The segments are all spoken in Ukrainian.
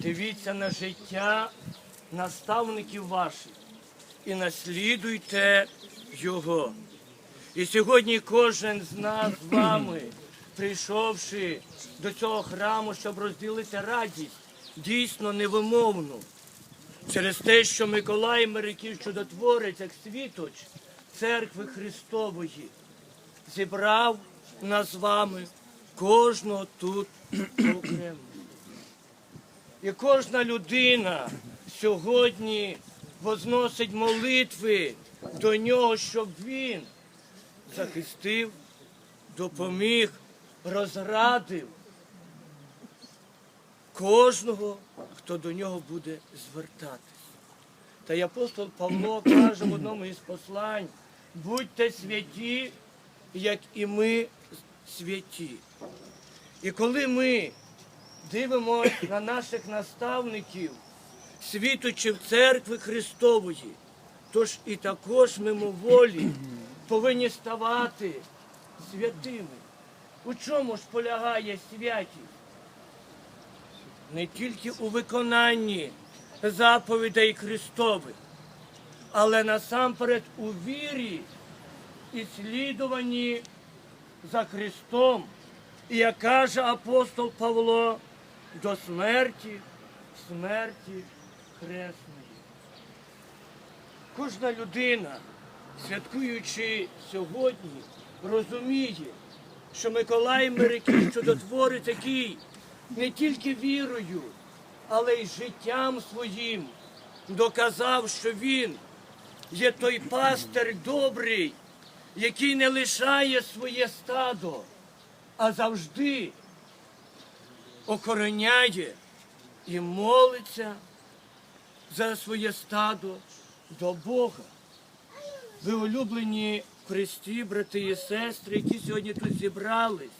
Дивіться на життя наставників ваших і наслідуйте його. І сьогодні кожен з нас з вами, прийшовши до цього храму, щоб розділити радість, дійсно невимовну, через те, що Миколай Мериків чудотворець, як світоч церкви Христової, зібрав нас з вами кожного тут окремо. І кожна людина сьогодні возносить молитви до нього, щоб він захистив, допоміг, розрадив кожного, хто до нього буде звертатись. Та й апостол Павло каже в одному із послань: будьте святі, як і ми святі. І коли ми дивимося на наших наставників, світочів церкви Христової, тож і також мимоволі повинні ставати святими. У чому ж полягає святість? Не тільки у виконанні заповідей Христових, але насамперед у вірі і слідуванні за Христом. І як каже апостол Павло, до смерті, смерті хресної. Кожна людина, святкуючи сьогодні, розуміє, що Миколай Мирикий чудотворець, який не тільки вірою, але й життям своїм доказав, що він є той пастир добрий, який не лишає своє стадо, а завжди охороняє і молиться за своє стадо до Бога. Ви улюблені в Христі, брати і сестри, які сьогодні тут зібрались.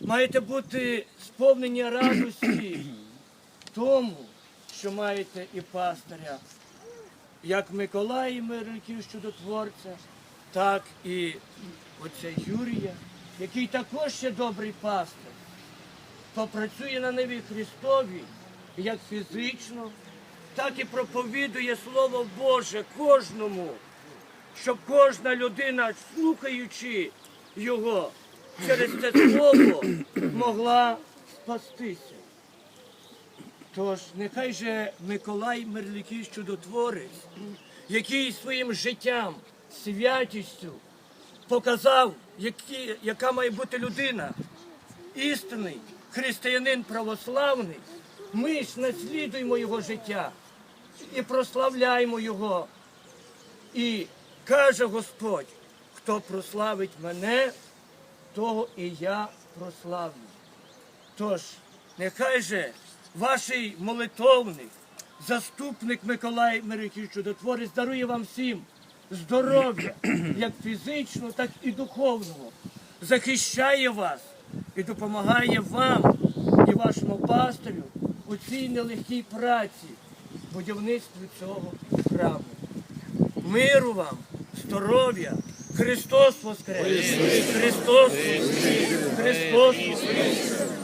Маєте бути сповнені радості тому, що маєте і пастиря, як Миколай Мирників чудотворця, так і отця Юрія, який також є добрий пастир, то працює на ниві Христові як фізично, так і проповідує Слово Боже кожному, щоб кожна людина, слухаючи його, через це слово могла спастися. Тож нехай же Миколай Мерлікий чудотворець, який своїм життям, святістю показав, які, яка має бути людина, істинний християнин православний, ми ж наслідуємо його життя і прославляємо його. І каже Господь, хто прославить мене, того і я прославлю. Тож, нехай же ваш молитовник, заступник Миколай Мириків Чудотворець дарує вам всім здоров'я, як фізичного, так і духовного, захищає вас і допомагає вам і вашому пастирю у цій нелегкій праці, будівництві цього храму. Миру вам, здоров'я, Христос Воскрес! Христос Воскрес! Христос Воскрес!